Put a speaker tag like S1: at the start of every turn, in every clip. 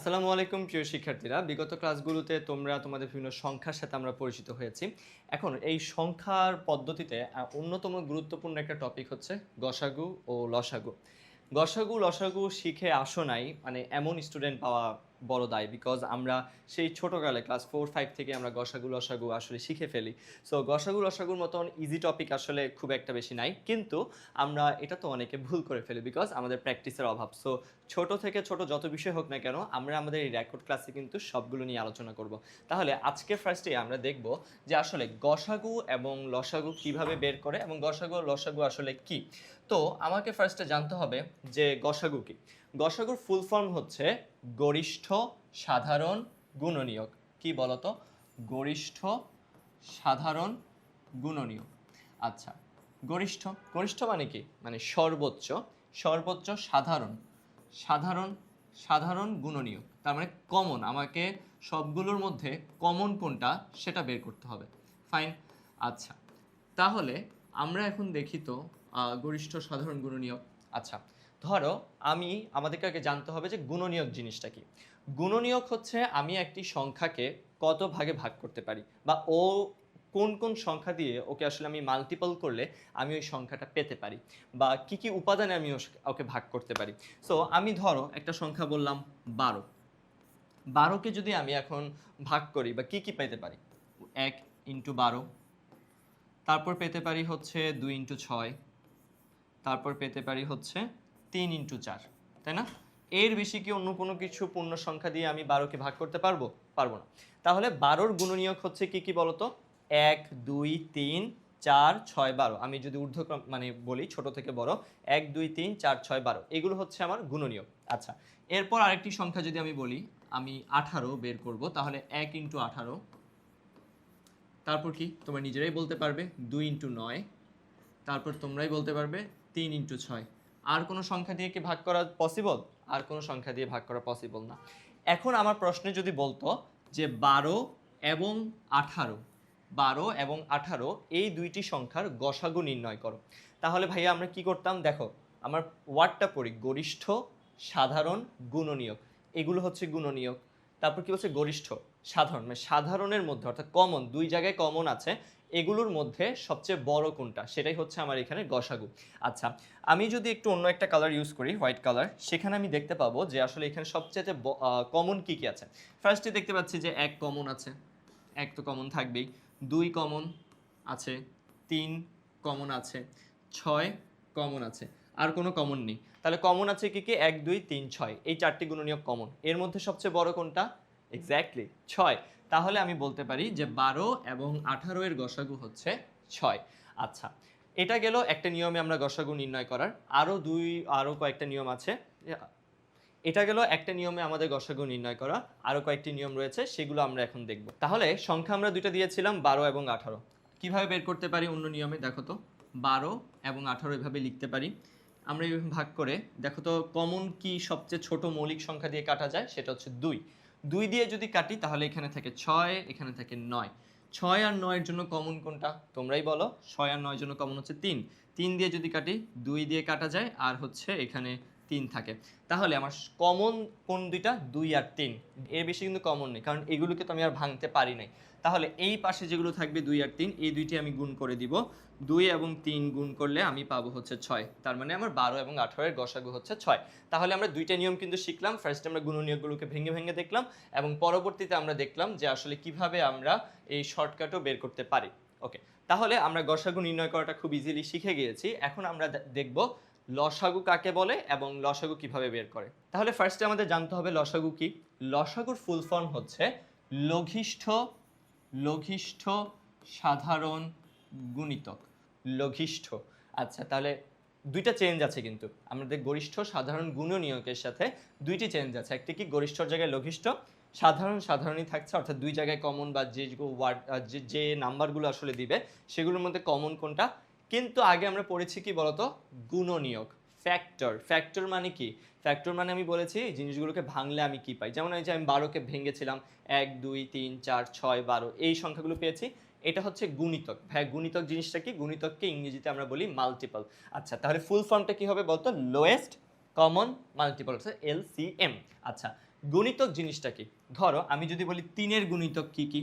S1: আসসালামু আলাইকুম, প্রিয় শিক্ষার্থীরা। বিগত ক্লাসগুলোতে তোমরা তোমাদের বিভিন্ন সংখ্যার সাথে আমরা পরিচিত হয়েছি। এখন এই সংখ্যার পদ্ধতিতে অন্যতম গুরুত্বপূর্ণ একটা টপিক হচ্ছে গসাগু ও লসাগু। গসাগু, লসাগু শিখে আসো নাই মানে এমন স্টুডেন্ট পাওয়া বড় দায় বিকজ আমরা সেই ছোটোকালে ক্লাস ফোর ফাইভ থেকে আমরা গসাগু, লসাগু আসলে শিখে ফেলি। সো গসাগু, লসাগুর মতন ইজি টপিক আসলে খুব একটা বেশি নাই। কিন্তু আমরা এটা তো অনেকে ভুল করে ফেলি বিকজ আমাদের প্র্যাকটিসের অভাব। সো ছোট থেকে ছোট যত বিষয় হোক না কেন, আমরা আমাদের এই রেকর্ড ক্লাসে কিন্তু সবগুলো নিয়ে আলোচনা করব। তাহলে আজকে ফার্স্টে আমরা দেখব যে আসলে গসাগু এবং লসাগু কীভাবে বের করে এবং গসাগু লসাগু আসলে কি? তো আমাকে ফার্স্টে জানতে হবে যে গসাগু কি? গসাগুর ফুল ফর্ম হচ্ছে গরিষ্ঠ, সাধারণ, গুণনীয়ক। কি বলতো? গরিষ্ঠ, সাধারণ, গুণনীয়ক। আচ্ছা গরিষ্ঠ গরিষ্ঠ মানে কি? মানে সর্বোচ্চ সর্বোচ্চ সাধারণ। সাধারণ সাধারণ, গুণনীয়ক। তার মানে কমন আমাকে সবগুলোর মধ্যে কমন কোনটা সেটা বের করতে হবে। ফাইন আচ্ছা। তাহলে আমরা এখন দেখি তো গরিষ্ঠ সাধারণ গুণনীয়ক। আচ্ছা ধরো আমি, আমাদেরকে আগে জানতে হবে যে গুণনীয়ক জিনিসটা কি। গুণনীয়ক হচ্ছে আমি একটি সংখ্যাকে কত ভাগে ভাগ করতে পারি, বা ও কোন কোন সংখ্যা দিয়ে ওকে আসলে আমি মাল্টিপল করলে আমি ওই সংখ্যাটা পেতে পারি, বা কি কি উপাদানে আমি ওকে ভাগ করতে পারি। সো আমি ধরো একটা সংখ্যা বললাম বারো। বারোকে যদি আমি এখন ভাগ করি, বা কি কি পেতে পারি? এক ইন্টু বারো তারপর পেতে পারি হচ্ছে দুই ইন্টু ছয়, তারপর পেতে পারি হচ্ছে তিন ইন্টু চার, তাই না? এর বেশি কি অন্য কোনো কিছু পূর্ণ সংখ্যা দিয়ে আমি বারোকে ভাগ করতে পারব? পারব না। তাহলে বারোর গুণনীয়ক হচ্ছে কি কি বলতো? এক, দুই, তিন, চার, ছয়, বারো। আমি যদি ঊর্ধ্বক্রম মানে বলি ছোট থেকে বড়, এক, দুই, তিন, চার, ছয়, বারো। এগুলো হচ্ছে আমার গুণনীয়ক। আচ্ছা এরপর আরেকটি সংখ্যা যদি আমি বলি, আমি আঠারো বের করব, তাহলে এক ইন্টু আঠারো তারপর কি? তোমরা নিজেরাই বলতে পারবে দুই ইন্টু নয়। তারপর তোমরাই বলতে পারবে তিন ইন্টু ছয়। আর কোনো সংখ্যা দিয়ে কি ভাগ করা পসিবল আর কোনো সংখ্যা দিয়ে ভাগ করা পসিবল না। এখন আমার প্রশ্নে যদি বলতো যে বারো এবং আঠারো, বারো এবং আঠারো এই দুইটি সংখ্যার গসাগু নির্ণয় করো। তাহলে ভাইয়া আমরা কি করতাম? দেখো, আমার ওয়ার্ডটা পড়ি গরিষ্ঠ, সাধারণ, গুণনীয়ক। এগুলো হচ্ছে গুণনীয়ক। তারপর কি বলছে? গরিষ্ঠ। সাধারণ মানে সাধারণের মধ্যে, অর্থাৎ কমন দুই জায়গায় কমন আছে, এগুলোর মধ্যে সবচেয়ে বড় কোনটা? সেটাই হচ্ছে আমার এখানে গসাগু। আচ্ছা আমি যদি একটু অন্য একটা কালার ইউজ করি হোয়াইট কালার সেখানে আমি দেখতে পাবো যে আসলে এখানে সবচেয়ে কমন কি কি আছে? ফার্স্টে দেখতে পাচ্ছি যে এক কমন আছে, এক তো কমন থাকবেই, দুই কমন আছে, তিন কমন আছে, ছয় কমন আছে, আর কোনো কমন নেই। তাহলে কমন আছে কি কি? এক, দুই, তিন, ছয়, এই চারটি গুণনীয়ক কমন এর মধ্যে সবচেয়ে বড় কোনটা? এক্স্যাক্টলি ছয়। তাহলে আমি বলতে পারি যে বারো এবং আঠারো এর গসাগু হচ্ছে ছয়। আচ্ছা এটা গেল একটা নিয়মে আমরা গসাগু নির্ণয় করার। আরও দুই আরও কয়েকটা নিয়ম আছে। এটা গেল একটা নিয়মে আমাদের গসাগু নির্ণয় করা। আরও কয়েকটি নিয়ম রয়েছে, সেগুলো আমরা এখন দেখব। তাহলে সংখ্যা আমরা দুইটা দিয়েছিলাম, বারো এবং আঠারো। কীভাবে বের করতে পারি অন্য নিয়মে? দেখো তো, বারো এবং আঠারো এভাবে লিখতে পারি। আমরা ভাগ করে, দেখো তো কমন কি সবচেয়ে ছোট মৌলিক সংখ্যা দিয়ে কাটা যায়? সেটা হচ্ছে দুই। দুই দিয়ে যদি কাটি, তাহলে এখানে থাকে ছয়, এখানে থাকে নয়। ছয় আর নয়ের জন্য কমন কোনটা? তোমরাই বলো। ছয় আর নয়ের জন্য কমন হচ্ছে তিন। তিন দিয়ে যদি কাটি, দুই দিয়ে কাটা যায়। আর হচ্ছে এখানে তিন থাকে। তাহলে আমার কমন কোন দুইটা? দুই আর তিন। এর বেশি কিন্তু কমন নেই, কারণ এগুলোকে তো আমি আর ভাঙতে পারি নাই। তাহলে এই পাশে যেগুলো থাকবে দুই আর তিন, এই দুইটি আমি গুণ করে দিব। দুই এবং তিন গুণ করলে আমি পাবো হচ্ছে ছয়। তার মানে আমার বারো এবং আঠারোর গসাগু হচ্ছে ছয়। তাহলে আমরা দুইটা নিয়ম কিন্তু শিখলাম। ফার্স্ট আমরা গুণনীয়কগুলোকে ভেঙে ভেঙে দেখলাম এবং পরবর্তীতে আমরা দেখলাম যে আসলে কীভাবে আমরা এই শর্টকাটও বের করতে পারি। ওকে তাহলে আমরা গসাগু নির্ণয় করাটা খুব ইজিলি শিখে গিয়েছি। এখন আমরা দেখব লসাগু কাকে বলে এবং লসাগু কীভাবে বের করে? তাহলে ফার্স্টে আমাদের জানতে হবে লসাগু কি? লসাগুর ফুল ফর্ম হচ্ছে লঘিষ্ঠ লঘিষ্ঠ, সাধারণ, গুণিতক। লঘিষ্ঠ। আচ্ছা তাহলে দুইটা চেঞ্জ আছে কিন্তু। আমাদের গরিষ্ঠ, সাধারণ, গুণনীয়কের সাথে দুইটি চেঞ্জ আছে। একটি কি গরিষ্ঠর জায়গায় লঘিষ্ঠ, সাধারণ, সাধারণই থাকছে, অর্থাৎ দুই জায়গায় কমন বা যে ওয়ার্ড যে যে নাম্বারগুলো আসলে দিবে, সেগুলোর মধ্যে কমন কোনটা? কিন্তু আগে আমরা পড়েছি কি বলতো? গুণনীয়ক ফ্যাক্টর ফ্যাক্টর মানে কি? ফ্যাক্টর মানে আমি বলেছি জিনিসগুলোকে ভাঙলে আমি কি পাই? যেমন এই যে আমি বারোকে ভেঙেছিলাম, এক, দুই, তিন, চার, ছয়, বারো, এই সংখ্যাগুলো পেয়েছি। এটা হচ্ছে গুণিতক। হ্যাঁ গুণিতক জিনিসটা কি? গুণিতককে ইংরেজিতে আমরা বলি মাল্টিপল আচ্ছা তাহলে ফুল ফর্মটা কি হবে বলতো? Lowest common multiple L C M আচ্ছা গুণিতক জিনিসটা কি? ধরো, আমি যদি বলি তিনের গুণিতক কি কি?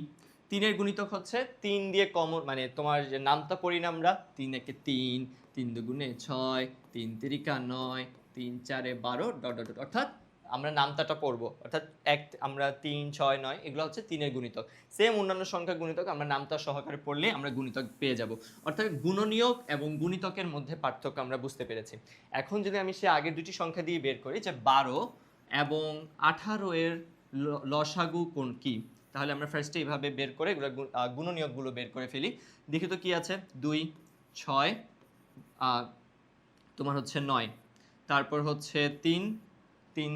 S1: তিনের গুণিতক হচ্ছে তিন দিয়ে কমন মানে তোমার যে নামটা পড়ি না আমরা তিন একে তিন তিন দুগুণে ছয়, তিন তিরিকা নয়, তিন চারে বারো, ডট ডট ডট। অর্থাৎ আমরা নামতাটা পড়ব। অর্থাৎ এক, আমরা তিন, ছয়, নয়, এগুলো হচ্ছে তিনের গুণিতক। সেম অন্যান্য সংখ্যা গুণিতক, আমরা নামতা সহকারে পড়লে আমরা গুণিতক পেয়ে যাব। অর্থাৎ গুণনীয়ক এবং গুণিতকের মধ্যে পার্থক্য আমরা বুঝতে পেরেছি। এখন যদি আমি সে আগের দুটি সংখ্যা দিয়ে বের করি, যে বারো এবং আঠারো এর লসাগু কোন কি? তাহলে আমরা ফার্স্টে এইভাবে বের করে এগুলো গুণনীয়কগুলো বের করে ফেলি। দেখি তো কি আছে? দুই, ছয় তোমার হচ্ছে নয়। তারপর হচ্ছে তিন তিন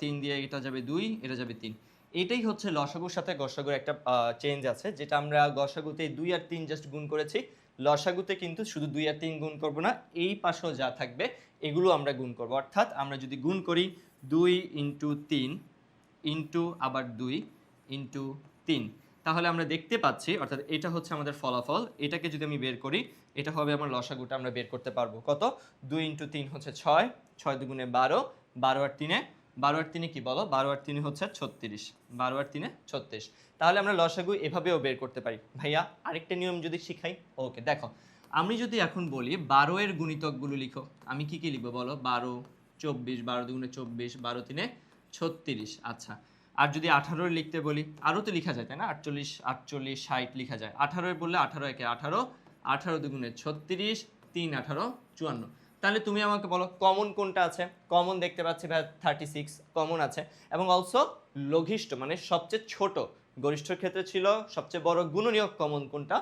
S1: তিন দিয়ে এটা যাবে দুই, এটা যাবে তিন। এটাই হচ্ছে লসাগুর সাথে গসাগুর একটা চেঞ্জ আছে, যেটা আমরা গসাগুতে দুই আর তিন জাস্ট গুণ করেছি। লসাগুতে কিন্তু শুধু দুই আর তিন গুণ করব না, এই পাশেও যা থাকবে, এগুলো আমরা গুণ করব। অর্থাৎ আমরা যদি গুণ করি দুই ইন্টু তিন, ইন্টু আবার দুই ইন্টু তিন। তাহলে আমরা দেখতে পাচ্ছি, অর্থাৎ এটা হচ্ছে আমাদের ফলাফল। এটাকে যদি আমি বের করি, এটা হবে আমার লসাগুটা, আমরা বের করতে পারব। কত? দুই ইন্টু তিন হচ্ছে ছয়। ছয় দুগুণে বারো। বারো আর তিনে? বারো আর তিনে কি বলো? বারো আর তিনে হচ্ছে ছত্রিশ। বারো আর তিনে ছত্রিশ। তাহলে আমরা লসাগু এভাবেও বের করতে পারি। ভাইয়া, আরেকটা নিয়ম যদি শিখাই? ওকে, দেখো। আমি যদি এখন বলি, বারো এর গুণিতকগুলো লিখো। আমি কি কি লিখব বলো? বারো, চব্বিশ, বারো দুগুণে চব্বিশ, বারো তিনে ছত্রিশ। আচ্ছা। আর যদি আঠারোর লিখতে বলি, আরও তো লেখা যায়, তাই না? আটচল্লিশ আটচল্লিশ, ষাট লেখা যায়। আঠারোয় বললে আঠারো একে আঠারো আঠারো দুগুণে ছত্রিশ, তিন আঠারো, চুয়ান্ন। তাহলে তুমি আমাকে বলো কমন কোনটা আছে? কমন দেখতে পাচ্ছি ভাই থার্টি সিক্স কমন আছে। এবং অলসো লঘিষ্ঠ মানে সবচেয়ে ছোট, গরিষ্ঠর ক্ষেত্রে ছিল, সবচেয়ে বড় গুণনীয়ক কমন কোনটা?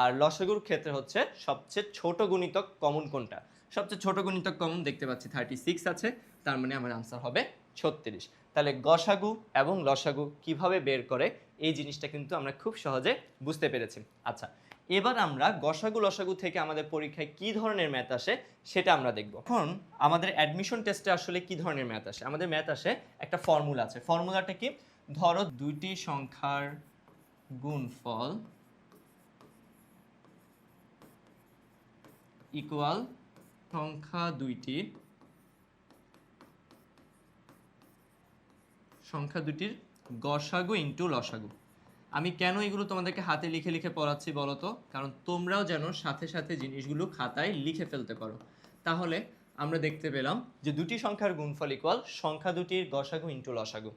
S1: আর লসগুর ক্ষেত্রে হচ্ছে সবচেয়ে ছোট গুণিতক কমন কোনটা? সবচেয়ে ছোট গুণিতক কমন দেখতে পাচ্ছি থার্টি সিক্স আছে, তার মানে আমার আনসার হবে ছত্রিশ। তাহলে গসাগু এবং লসাগু কীভাবে বের করে? এই জিনিসটা কিন্তু আমরা খুব সহজে বুঝতে পেরেছি। আচ্ছা এবার আমরা গসাগু, লসাগু থেকে আমাদের পরীক্ষায় কি ধরনের ম্যাথ আসে সেটা আমরা দেখব। এখন আমাদের অ্যাডমিশন টেস্টে আসলে কি ধরনের ম্যাথ আসে? আমাদের ম্যাথ আসে একটা ফর্মুলা আছে। ফর্মুলাটা কি? ধরো দুইটি সংখ্যার গুণফল ইকুয়াল সংখ্যা দুইটির সংখ্যা দুটির গসাগু ইন্টু লসাগু। আমি কেন এগুলো তোমাদেরকে হাতে লিখে লিখে পড়াচ্ছি বলো তো কারণ তোমরাও যেন সাথে সাথে জিনিসগুলো খাতায় লিখে ফেলতে পারো। তাহলে আমরা দেখতে পেলাম যে দুটি সংখ্যার গুণফল ইকুয়াল সংখ্যা দুটির গসাগু ইন্টু লসাগু।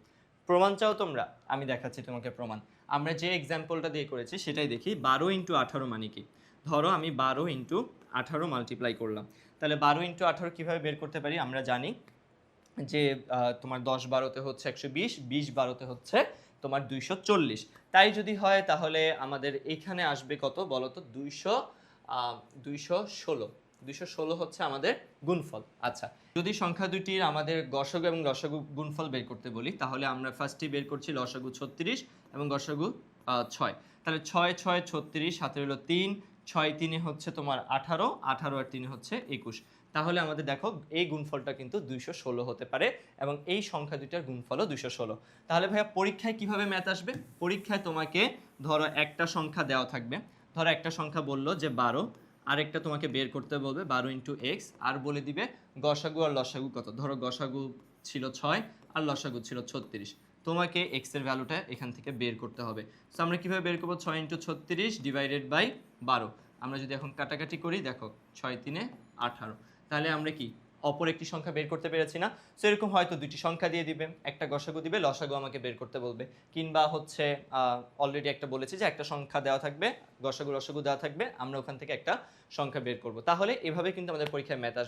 S1: প্রমাণ চাও তোমরা? আমি দেখাচ্ছি তোমাকে প্রমাণ। আমরা যে এক্সাম্পলটা দিয়ে করেছি, সেটাই দেখি। বারো ইন্টু আঠারো মানে কি? ধরো আমি বারো ইন্টু আঠারো মাল্টিপ্লাই করলাম। তাহলে বারো ইন্টু আঠারো কীভাবে বের করতে পারি? আমরা জানি যে তোমার দশ বারোতে হচ্ছে একশো বিশ বিশ বারোতে হচ্ছে তোমার দুইশো চল্লিশ। তাই যদি হয় তাহলে আমাদের এখানে আসবে কত বলো তো? দুইশো দুইশো ষোলো। দুইশো ষোলো হচ্ছে আমাদের গুণফল। আচ্ছা যদি সংখ্যা দুটির আমাদের গসগু এবং লসাগু গুণফল বের করতে বলি, তাহলে আমরা ফার্স্টে বের করছি লসাগু ছত্রিশ এবং গসগু ছয়। তাহলে ছয় ছয়, ছত্রিশ হাতে হলো তিন, ছয়, তিনে হচ্ছে তোমার আঠারো আঠারো আর তিনে হচ্ছে একুশ। তাহলে আমাদের দেখো এই গুণফলটা কিন্তু দুইশো ষোলো হতে পারে এবং এই সংখ্যা দুইটার গুণফলও দুইশো ষোলো। তাহলে ভাইয়া পরীক্ষায় কীভাবে ম্যাথ আসবে? পরীক্ষায় তোমাকে ধরো একটা সংখ্যা দেওয়া থাকবে। ধরো একটা সংখ্যা বলল যে বারো, আরেকটা তোমাকে বের করতে বলবে বারো ইন্টু এক্স, আর বলে দিবে গসাগু আর লসাগু কত? ধরো গসাগু ছিল ছয়, আর লসাগু ছিল ছত্রিশ। তোমাকে এক্সের ভ্যালুটা এখান থেকে বের করতে হবে। সো আমরা কীভাবে বের করব? ছয় ইন্টু ছত্রিশ ডিভাইডেড বাই বারো। আমরা যদি এখন কাটাকাটি করি, দেখো, ছয় তিনে আঠারো। তাহলে আমরা কি? অপর একটি সংখ্যা বের করতে পেরেছি না? সো এরকম হয়তো দুটি সংখ্যা দিয়ে দিবে। একটা গসাগু দিবে, লসাগু আমাকে বের করতে বলবে। কিংবা হচ্ছে অলরেডি একটা বলেছি যে একটা সংখ্যা দেওয়া থাকবে, গসাগু রসাগু দেওয়া থাকবে, আমরা ওখান থেকে একটা সংখ্যা বের করব। তাহলে এভাবে কিন্তু আমাদের পরীক্ষায় ম্যাথ আসবে।